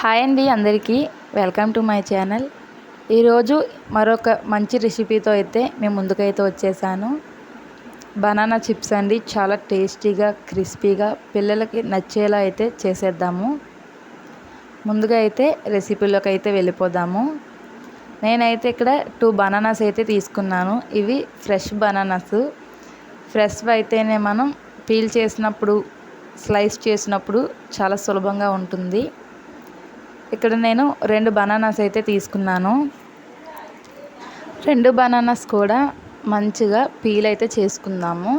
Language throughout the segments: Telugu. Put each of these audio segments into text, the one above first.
హాయ్ అండి అందరికీ. Welcome to my channel. ఈరోజు మరొక మంచి రెసిపీతో అయితే మేము ముందుకైతే వచ్చేసాను. బనానా చిప్స్ అండి చాలా టేస్టీగా క్రిస్పీగా పిల్లలకి నచ్చేలా అయితే చేసేద్దాము. ముందుగా అయితే రెసిపీలోకి అయితే వెళ్ళిపోదాము. నేనైతే ఇక్కడ టూ బనానాస్ అయితే తీసుకున్నాను. ఇవి ఫ్రెష్ బనానాస్. ఫ్రెష్ అయితేనే మనం పీల్ చేసినప్పుడు స్లైస్ చేసినప్పుడు చాలా సులభంగా ఉంటుంది. ఇక్కడ నేను రెండు బనానాస్ అయితే తీసుకున్నాను. రెండు బనానాస్ కూడా మంచిగా పీల్ అయితే చేసుకుందాము.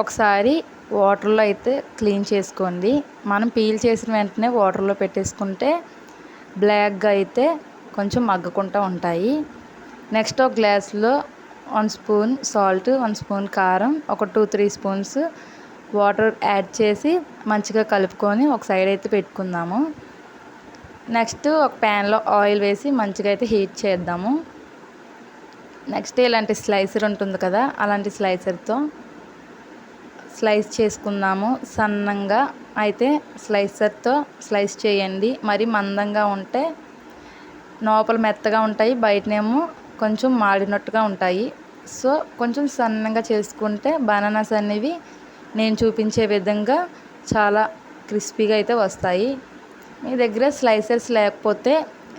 ఒకసారి వాటర్లో అయితే క్లీన్ చేసుకోండి. మనం పీల్ చేసిన వెంటనే వాటర్లో పెట్టేసుకుంటే బ్లాక్గా అయితే కొంచెం మగ్గకుండా ఉంటాయి. నెక్స్ట్ ఒక గ్లాస్లో one spoon salt one spoon కారం ఒక two three spoons water add చేసి మంచిగా కలుపుకొని ఒక సైడ్ అయితే పెట్టుకుందాము. నెక్స్ట్ ఒక ప్యాన్లో ఆయిల్ వేసి మంచిగా అయితే హీట్ చేద్దాము. నెక్స్ట్ ఇలాంటి స్లైసర్ ఉంటుంది కదా అలాంటి స్లైసర్తో స్లైస్ చేసుకుందాము. సన్నంగా అయితే స్లైసర్తో స్లైస్ చేయండి. మరి మందంగా ఉంటే లోపల మెత్తగా ఉంటాయి బయటనేమో కొంచెం మాడినట్టుగా ఉంటాయి. సో కొంచెం సన్నంగా చేసుకుంటే బనానాస్ అనేవి నేను చూపించే విధంగా చాలా క్రిస్పీగా అయితే వస్తాయి. మీ దగ్గర స్లైసర్స్ లేకపోతే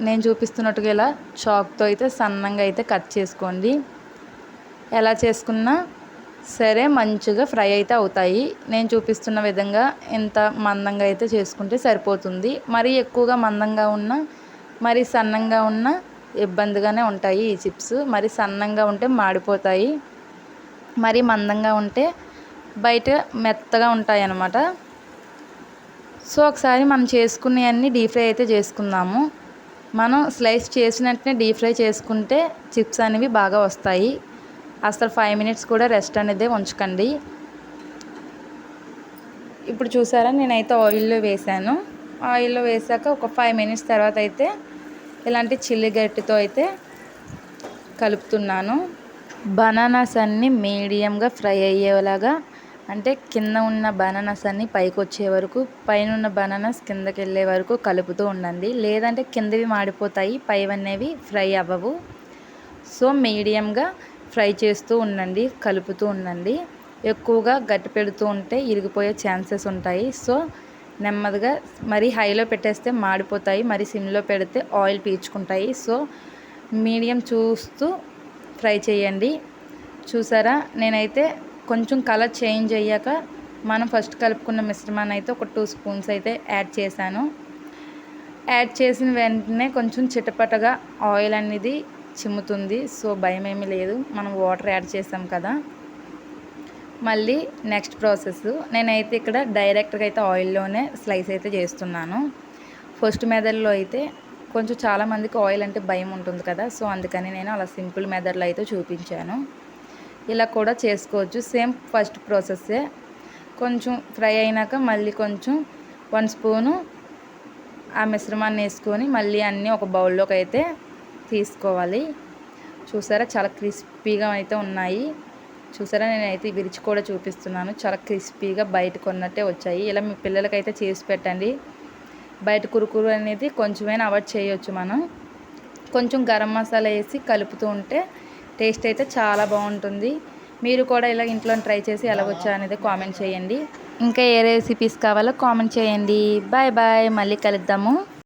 నేను చూపిస్తున్నట్టుగా ఇలా చాక్తో అయితే సన్నంగా అయితే కట్ చేసుకోండి. ఎలా చేసుకున్నా సరే మంచిగా ఫ్రై అయితే అవుతాయి. నేను చూపిస్తున్న విధంగా ఎంత మందంగా అయితే చేసుకుంటే సరిపోతుంది. మరీ ఎక్కువగా మందంగా ఉన్న మరి సన్నంగా ఉన్న ఇబ్బందిగానే ఉంటాయి ఈ చిప్స్. మరి సన్నంగా ఉంటే మాడిపోతాయి. మరి మందంగా ఉంటే బయట మెత్తగా ఉంటాయి అన్నమాట సో ఒకసారి మనం చేసుకునేవన్నీ డీప్ ఫ్రై అయితే చేసుకుందాము. మనం స్లైస్ చేసినట్టునే డీప్ ఫ్రై చేసుకుంటే చిప్స్ అనేవి బాగా వస్తాయి. అసలు ఫైవ్ మినిట్స్ కూడా రెస్ట్ అనేది ఉంచకండి. ఇప్పుడు చూసారా నేనైతే ఆయిల్లో వేసాను. ఆయిల్లో వేసాక ఒక ఫైవ్ మినిట్స్ తర్వాత అయితే ఇలాంటి చిల్లి గట్టితో అయితే కలుపుతున్నాను. బనానాస్ అన్నీ మీడియంగా ఫ్రై అయ్యేలాగా అంటే కింద ఉన్న బనానాస్ అన్నీ పైకి వచ్చే వరకు పైన ఉన్న బనానాస్ కిందకి వెళ్ళే వరకు కలుపుతూ ఉండండి. లేదంటే కిందవి మాడిపోతాయి పైవనేవి ఫ్రై అవ్వవు. సో మీడియంగా ఫ్రై చేస్తూ ఉండండి కలుపుతూ ఉండండి. ఎక్కువగా గట్టి పెడుతూ ఉంటే ఇరిగిపోయే ఛాన్సెస్ ఉంటాయి. సో నెమ్మదిగా మరీ హైలో పెట్టేస్తే మాడిపోతాయి మరి సిమ్లో పెడితే ఆయిల్ పీల్చుకుంటాయి. సో మీడియం చూస్తూ ఫ్రై చేయండి. చూసారా? నేనైతే కొంచెం కలర్ చేంజ్ అయ్యాక మనం ఫస్ట్ కలుపుకున్న మిశ్రమాన్ని అయితే ఒక టూ స్పూన్స్ అయితే యాడ్ చేశాను. యాడ్ చేసిన వెంటనే కొంచెం చిటపటగా ఆయిల్ అనేది చిమ్ముతుంది. సో భయం ఏమీ లేదు. మనం వాటర్ యాడ్ చేసాం కదా. మళ్ళీ నెక్స్ట్ ప్రాసెస్. నేనైతే ఇక్కడ డైరెక్ట్గా అయితే ఆయిల్లోనే స్లైస్ అయితే చేస్తున్నాను. ఫస్ట్ మెథడ్లో అయితే కొంచెం చాలామందికి ఆయిల్ అంటే భయం ఉంటుంది కదా. సో అందుకని నేను అలా సింపుల్ మెథడ్లో అయితే చూపించాను. ఇలా కూడా చేసుకోవచ్చు. సేమ్ ఫస్ట్ ప్రాసెస్సే. కొంచెం ఫ్రై అయినాక మళ్ళీ కొంచెం వన్ స్పూను ఆ మిశ్రమాన్ని వేసుకొని మళ్ళీ అన్నీ ఒక బౌల్లోకి అయితే తీసుకోవాలి. చూసారా? చాలా క్రిస్పీగా అయితే ఉన్నాయి. చూసారా? నేనైతే విరిచి కూడా చూపిస్తున్నాను. చాలా క్రిస్పీగా బయట కొన్నట్టే వచ్చాయి. ఇలా మీ పిల్లలకైతే చేసి పెట్టండి. బయట కురుకురు అనేది కొంచెమైనా అవాయిడ్ చేయొచ్చు మనం. కొంచెం గరం మసాలా వేసి కలుపుతూ ఉంటే టేస్ట్ అయితే చాలా బాగుంటుంది. మీరు కూడా ఇలా ఇంట్లో ట్రై చేసి ఎలా వచ్చా అనేది కామెంట్ చేయండి. ఇంకా ఏ రెసిపీస్ కావాలో కామెంట్ చేయండి. Bye bye. మళ్ళీ కలుద్దాము.